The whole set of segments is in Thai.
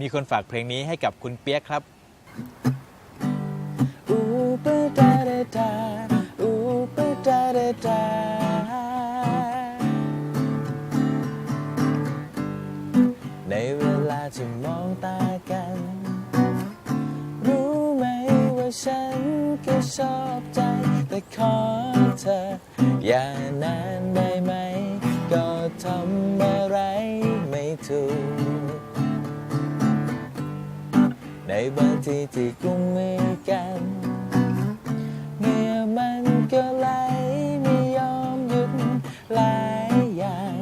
มีคนฝากเพลงนี้ให้กับคุณเปียกครับอูปะดาดาดาอูปะดาดาดาในเวลาที่มองตากัน รู้ไหมว่าฉันก็ชอบใจ แต่ขอเธออย่านาน บางทีที่กุมมือกันเหงื่อมันก็ไหลไม่ยอมหยุดหลายอย่าง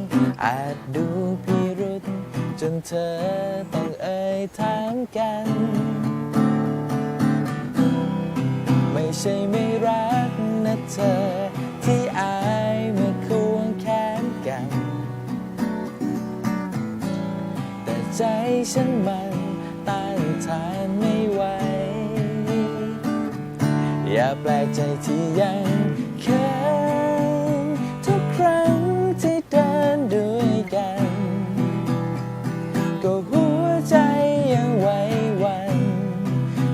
อาจดูพิรุษจนเธอต้องเอ่ยถามกัน ไม่ใช่ไม่รักนะเธอที่อายเมื่อควงแขนกัน แต่ใจฉันมัน ต้านทานไม่ไหว อย่าแปลกใจที่ยังเขินทุกครั้งที่เดินด้วยกัน ก็หัวใจยังไหวหวัน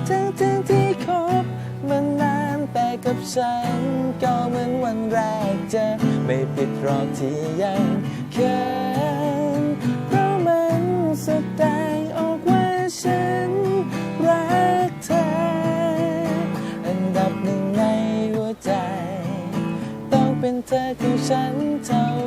ทั้งทั้งที่คบมันนานแต่กับฉัน ก็เหมือนวันแรกเจอไม่ผิดหรอกที่ยังเขิน เธอของฉันเท่า